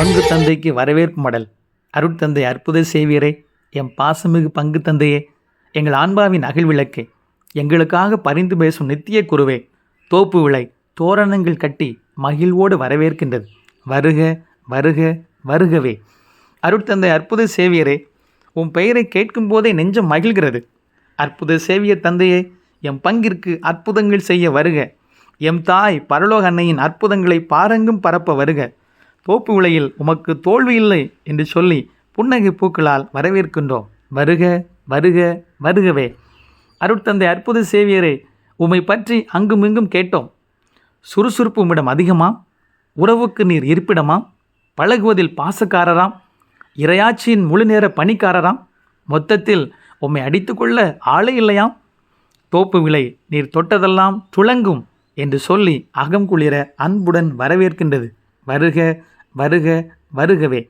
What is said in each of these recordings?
பங்கு தந்தைக்கு வரவேற்பு மடல். அருட்தந்தை அற்புத சேவியரே எம் பாசமிகு பங்கு தந்தையே எங்கள் ஆன்பாவின் அகிழ்விளக்கே எங்களுக்காக பரிந்து பேசும் நித்திய குருவே தோப்பு விளை தோரணங்கள் கட்டி மகிழ்வோடு வரவேற்கின்றது. வருக வருக வருகவே. அருட்தந்தை அற்புத சேவியரே உன் பெயரை கேட்கும் போதே நெஞ்சம் மகிழ்கிறது. அற்புத சேவியர் தந்தையே எம் பங்கிற்கு அற்புதங்கள் செய்ய வருக. எம் தாய் பரலோக அன்னையின் அற்புதங்களை பாரங்கும் பரப்ப வருக. தோப்பு விலையில் உமக்கு தோல்வி இல்லை என்று சொல்லி புன்னகை பூக்களால் வரவேற்கின்றோம். வருக வருக வருகவே. அருட்தந்தை அற்புத சேவியரே உம்மை பற்றி அங்குமிங்கும் கேட்டோம். சுறுசுறுப்பு உம்மிடம் அதிகமாம் உறவுக்கு நீர் இருப்பிடமாம் பழகுவதில் பாசக்காரராம்? இரையாட்சியின் முழு நேர பணிக்காரராம்? மொத்தத்தில் உம்மை அடித்துக்கொள்ள ஆளே இல்லையாம்? தோப்பு விலை நீர் தொட்டதெல்லாம் துளங்கும் என்று சொல்லி அகம் குளிர அன்புடன் வரவேற்கின்றது. வருக வருக வருகவே.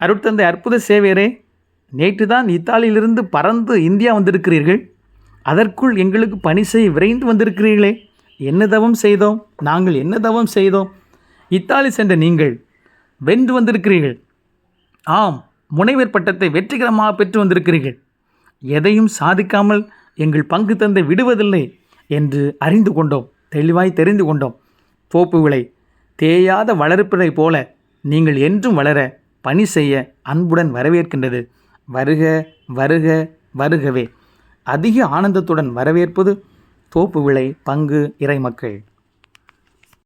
அருட்தந்தை அற்புத சேவையரே நேற்று தான் இத்தாலியிலிருந்து பறந்து இந்தியா வந்திருக்கிறீர்கள். அதற்குள் எங்களுக்கு பணி செய்ய விரைந்து வந்திருக்கிறீர்களே. என்ன தவம் செய்தோம்? நாங்கள் என்ன தவம் செய்தோம்? இத்தாலி சென்ற நீங்கள் வென்று வந்திருக்கிறீர்கள். ஆம் முனைவர் பட்டத்தை வெற்றிகரமாக பெற்று வந்திருக்கிறீர்கள். எதையும் சாதிக்காமல் எங்கள் பங்கு தந்தை விடுவதில்லை என்று அறிந்து கொண்டோம். தெளிவாய் தெரிந்து கொண்டோம். தோப்பு விலை தேயாத வளர்ப்பினை போல நீங்கள் என்றும் வளர பணி செய்ய அன்புடன் வரவேற்கின்றது. வருக வருக வருகவே. அதிக ஆனந்தத்துடன் வரவேற்பது தோப்பு விலை பங்கு இறைமக்கள்